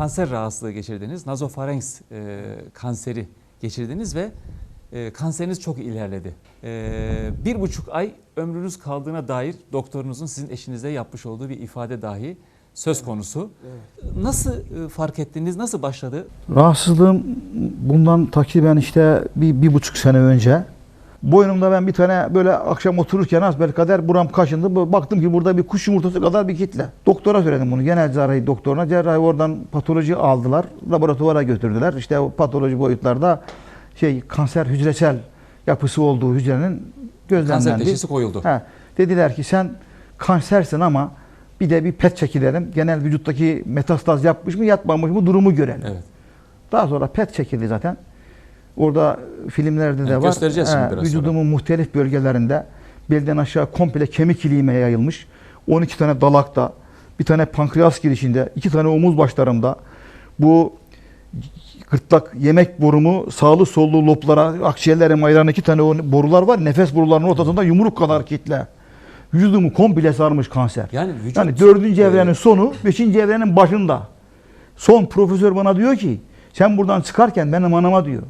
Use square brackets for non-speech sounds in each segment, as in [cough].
kanser rahatsızlığı geçirdiniz. Nazofarenks e, kanseri geçirdiniz ve e, kanseriniz çok ilerledi. E, bir buçuk ay ömrünüz kaldığına dair doktorunuzun sizin eşinize yapmış olduğu bir ifade dahi söz konusu. Nasıl e, fark ettiniz? Nasıl başladı? Rahatsızlığım bundan takriben işte bir, bir buçuk sene önce. Boynumda ben bir tane böyle akşam otururken kadar buram kaşındı. Baktım ki burada bir kuş yumurtası kadar bir kitle. Doktora söyledim bunu. Genel cerrahi doktoruna. Cerrahi oradan patoloji aldılar. Laboratuvara götürdüler. İşte o patoloji boyutlarda şey kanser hücresel yapısı olduğu hücrenin gözlemlendi. Kanser teşhisi koyuldu. Ha, dediler ki sen kansersin ama bir de bir pet çekilelim. Genel vücuttaki metastaz yapmış mı yapmamış mı durumu görelim. Evet. Daha sonra PET çekildi zaten. Orada filmlerde de Evet, var. göstereceğiz şimdi biraz sonra. vücudumun muhtelif bölgelerinde belden aşağı komple kemik iliğime yayılmış. 12 tane dalakta, bir tane pankreas girişinde, iki tane omuz başlarımda. Bu gırtlak yemek borumu sağlı sollu loblara, akciğerlerim ayıran iki tane borular var. Nefes borularının ortasında yumruk kadar kitle. Vücudumu komple sarmış kanser. Yani vücut Yani dördüncü evrenin sonu, beşinci evrenin başında. Son profesör bana diyor ki, sen buradan çıkarken benim anama diyor.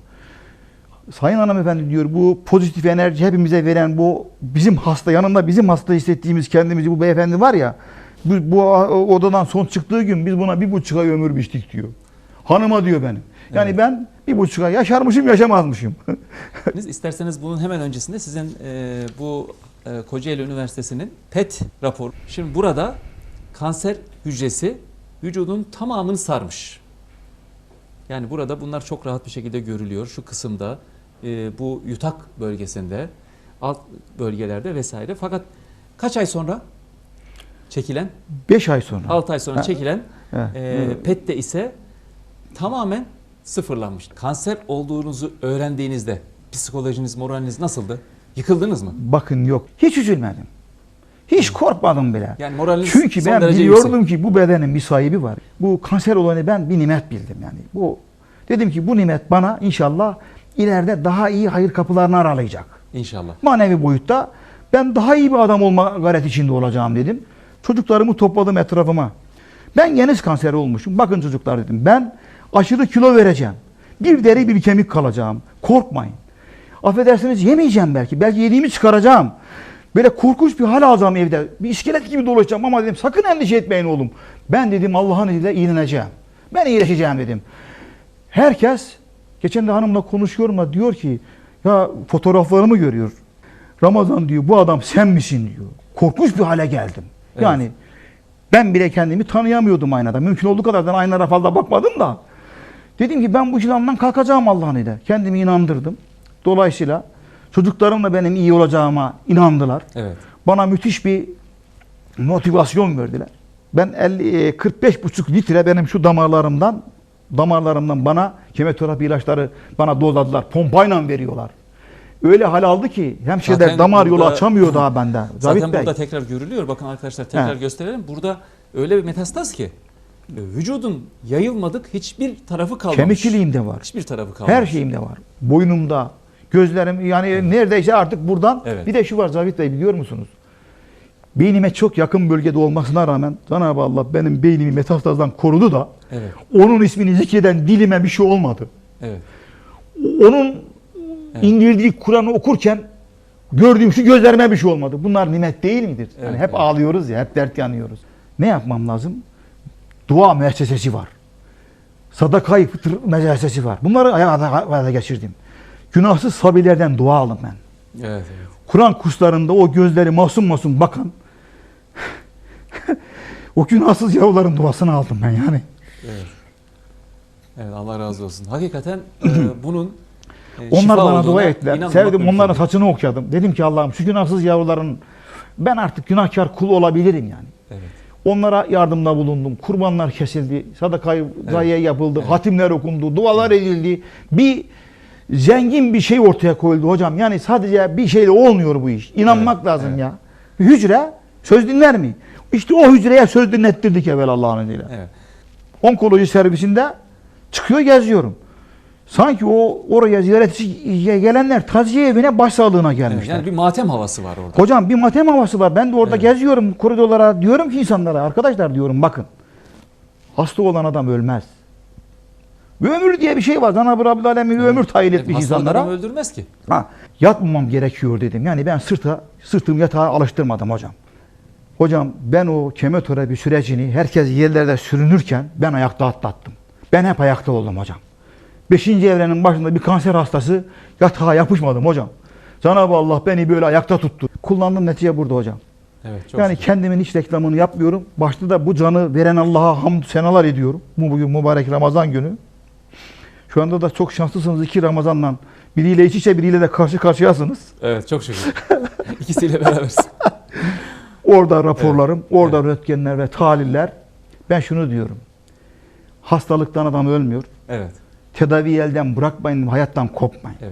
Sayın hanımefendi diyor, bu pozitif enerji hepimize veren bu bizim hasta, yanında bizim hasta hissettiğimiz kendimizi bu beyefendi var ya, bu, bu odadan son çıktığı gün biz buna bir buçuk ay ömür biçtik diyor. Hanıma diyor benim. Yani Evet. ben bir buçuk ay yaşarmışım, yaşamazmışım. [laughs] Biz isterseniz bunun hemen öncesinde sizin e, bu e, Kocaeli Üniversitesi'nin PET raporu. Şimdi burada kanser hücresi vücudun tamamını sarmış. Yani burada bunlar çok rahat bir şekilde görülüyor. Şu kısımda, e, bu yutak bölgesinde, alt bölgelerde vesaire. Fakat kaç ay sonra çekilen, Beş ay sonra. 6 ay sonra Ha. çekilen e, PET'te ise tamamen sıfırlanmış. Kanser olduğunuzu öğrendiğinizde psikolojiniz, moraliniz nasıldı? Yıkıldınız mı? Bakın yok, hiç üzülmedim. Hiç korkmadım bile. Yani moraliniz Çünkü ben biliyordum yüksek. ki bu bedenin bir sahibi var. Bu kanser olanı ben bir nimet bildim yani. Bu dedim ki bu nimet bana inşallah ileride daha iyi hayır kapılarını aralayacak. İnşallah. Manevi boyutta ben daha iyi bir adam olma gayret içinde olacağım dedim. Çocuklarımı topladım etrafıma. Ben geniz kanseri olmuşum. Bakın çocuklar dedim. Ben aşırı kilo vereceğim. Bir deri bir kemik kalacağım. Korkmayın. Affedersiniz yemeyeceğim belki. Belki yediğimi çıkaracağım. Böyle korkunç bir hal alacağım evde. Bir iskelet gibi dolaşacağım ama dedim sakın endişe etmeyin oğlum. Ben dedim Allah'ın izniyle iyileneceğim. Ben iyileşeceğim dedim. Herkes geçen de hanımla konuşuyorum da diyor ki ya fotoğraflarımı görüyor. Ramazan diyor bu adam sen misin diyor. Korkunç bir hale geldim. Evet. Yani ben bile kendimi tanıyamıyordum aynada. Mümkün olduğu kadar da aynara fazla bakmadım da. Dedim ki ben bu ilandan kalkacağım Allah'ın izniyle. Kendimi inandırdım. Dolayısıyla çocuklarım da benim iyi olacağıma inandılar. Evet. Bana müthiş bir motivasyon verdiler. Ben 50, e, 45,5 litre benim şu damarlarımdan damarlarımdan bana kemoterapi ilaçları bana dozladılar. Pompayla veriyorlar. Öyle hal aldı ki hemşireler Zaten damar yolu burada- açamıyor daha bende. [laughs] Zaten Zavit Bey. burada tekrar görülüyor. Bakın arkadaşlar tekrar He. gösterelim. Burada öyle bir metastaz ki vücudun yayılmadık hiçbir tarafı kalmamış. Kemik iliğimde var. Hiçbir tarafı kalmamış. Her şeyimde var. Boynumda, gözlerim yani neredeyse artık buradan. Evet. Bir de şu var Zavit Bey biliyor musunuz? Beynime çok yakın bölgede olmasına rağmen Cenab-ı Allah benim beynimi metastazdan korudu da Evet. onun ismini zikreden dilime bir şey olmadı. Evet. Onun Evet. indirdiği Kur'an'ı okurken gördüğüm şu gözlerime bir şey olmadı. Bunlar nimet değil midir? Yani Evet, hep evet. ağlıyoruz ya, hep dert yanıyoruz. Ne yapmam lazım? Dua müessesesi var. Sadakayı fıtır müessesesi var. Bunları hayata geçirdim. Günahsız sabilerden dua aldım ben. Evet. evet. Kur'an kurslarında o gözleri masum masum bakan [laughs] o günahsız yavruların duasını aldım ben yani. Evet. Evet Allah razı olsun. Hakikaten [clears throat] e, bunun e, Onlar bana dua ettiler. Sevdim onların saçını okyadım. Dedim ki Allah'ım şu günahsız yavruların ben artık günahkar kul olabilirim yani. Evet. Onlara yardımda bulundum. Kurbanlar kesildi. Sadakayı zayiye yapıldı. Evet. Hatimler okundu. Dualar edildi. Bir zengin bir şey ortaya koyuldu hocam. Yani sadece bir şeyle olmuyor bu iş. İnanmak Evet, lazım evet. ya. Hücre söz dinler mi? İşte o hücreye söz dinlettirdik evvel Allah'ın izniyle. Evet. Onkoloji servisinde çıkıyor geziyorum. Sanki o oraya ziyarete gelenler taziye evine başsağlığına Evet, gelmişler. Yani bir matem havası var orada. Hocam bir matem havası var. Ben de orada Evet. geziyorum koridorlara. Diyorum ki insanlara arkadaşlar diyorum bakın. Hasta olan adam ölmez. Ömür diye bir şey var. Cenab-ı Rabbil Alemin ömür tayin etmiş Hastalık insanlara. öldürmez ki. Ha, yatmamam gerekiyor dedim. Yani ben sırta, sırtımı yatağa alıştırmadım hocam. Hocam ben o kemoterapi sürecini herkes yerlerde sürünürken ben ayakta atlattım. Ben hep ayakta oldum hocam. Beşinci evrenin başında bir kanser hastası yatağa yapışmadım hocam. Cenab-ı Allah beni böyle ayakta tuttu. Kullandığım netice burada hocam. Evet, çok yani şükür. kendimin hiç reklamını yapmıyorum. Başta da bu canı veren Allah'a hamd senalar ediyorum. Bu bugün mübarek Ramazan günü. Şu anda da çok şanslısınız iki Ramazan'la. Biriyle iç içe biriyle de karşı karşıyasınız. Evet çok şükür. [laughs] İkisiyle berabersin. [laughs] Orada raporlarım, orada röntgenler ve tahliller. Ben şunu diyorum. Hastalıktan adam ölmüyor. Evet. Tedavi elden bırakmayın, hayattan kopmayın. Evet.